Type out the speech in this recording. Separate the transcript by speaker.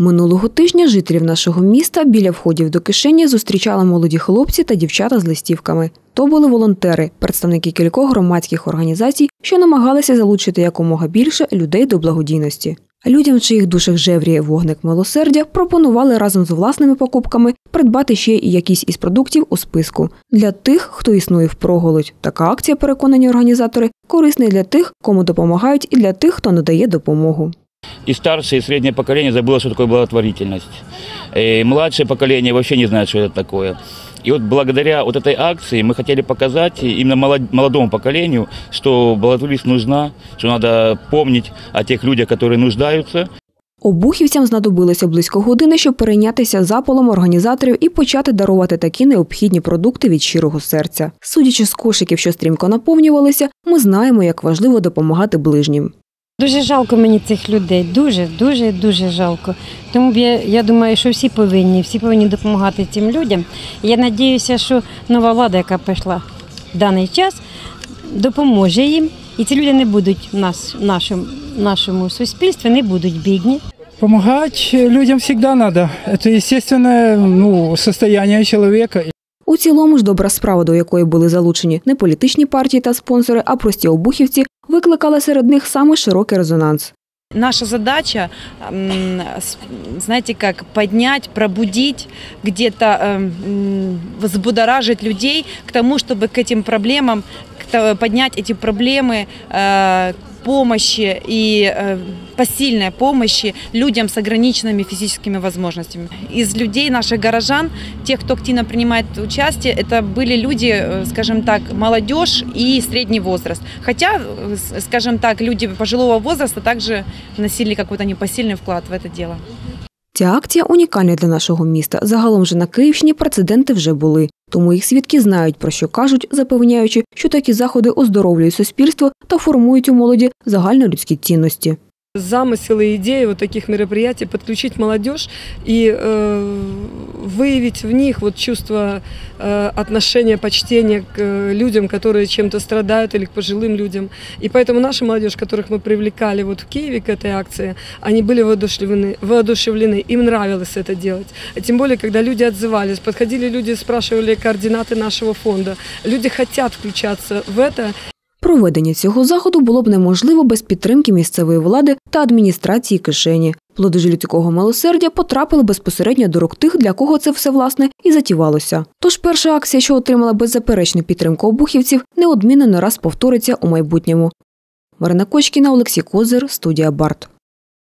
Speaker 1: Минулого тижня жителів нашого міста біля входів до кишені зустрічали молоді хлопці та дівчата з листівками. То були волонтери, представники кількох громадських організацій, що намагалися залучити якомога більше людей до благодійності. Людям, чиїх душах жевріє вогник милосердя, пропонували разом з власними покупками придбати ще і якісь із продуктів у списку. Для тих, хто існує в проголодь. Така акція, переконані організатори, корисна для тих, кому допомагають, і для тих, хто надає допомогу
Speaker 2: И старшее, и среднее поколение забыло, что такое благотворительность. И младшее поколение вообще не знает, что это такое. И вот благодаря вот этой акции мы хотели показать именно молод- молодому поколению, что благотворительность нужна, что надо помнить о тех людях, которые нуждаются,
Speaker 1: Обухівцям знадобилося близько години, щоб перейнятися запалом організаторів і почати дарувати такі необхідні продукти від щирого серця. Судячи з кошиків, що стрімко наповнювалися, ми знаємо, як важливо допомагати ближнім.
Speaker 3: Дуже жалко мені цих людей. Дуже, дуже, дуже жалко. Тому я, я думаю, що всі повинні, всі повинні допомагати цим людям. Я сподіваюся, що нова влада, яка прийшла в даний час, допоможе їм. І ці люди не будуть в нас, нашому, нашому суспільстві, не будуть бідні.
Speaker 4: Помогать людям всегда надо. Это естественное ну, состояние человека.
Speaker 1: У цілому ж добра справа, до якої були залучені не політичні партії та спонсори, а прості обухівці, викликала серед них саме широкий резонанс.
Speaker 5: Наша задача, м, с- знаете, как поднять, пробудить, где-то эм, м, взбудоражить людей к тому, чтобы к этим проблемам, к то- поднять эти проблемы э, помощи и э, посильной помощи людям с ограниченными физическими возможностями. Из людей, наших горожан, тех, кто активно принимает участие, это были люди, э, скажем так, молодежь и средний возраст. Хотя, э, с- скажем так, люди пожилого возраста также вносили какой-то непосильный вклад в это дело.
Speaker 1: Ця акція унікальна для нашого міста. Загалом же на Київщині прецеденти вже були. Тому їх свідки знають, про що кажуть, запевняючи, що такі заходи оздоровлюють суспільство та формують у молоді загальнолюдські цінності.
Speaker 6: Замысел и идея вот таких мероприятий подключить молодежь и э, выявить в них вот чувство э, отношения, почтения к э, людям, которые чем-то страдают или к пожилым людям. И поэтому наша молодежь, которых мы привлекали вот в Киеве к этой акции, они были воодушевлены, воодушевлены, им нравилось это делать. А тем более, когда люди отзывались, подходили люди, спрашивали координаты нашего фонда. Люди хотят включаться в это,
Speaker 1: Проведення цього заходу було б неможливо без підтримки місцевої влади та адміністрації кишені. Плодежі людського милосердя потрапили безпосередньо до рук тих, для кого це все власне і затівалося. Тож перша акція, що отримала беззаперечну підтримку обухівців, неодмінно не раз повториться у майбутньому. Марина Кочкіна, Олексій Козир, студія Барт.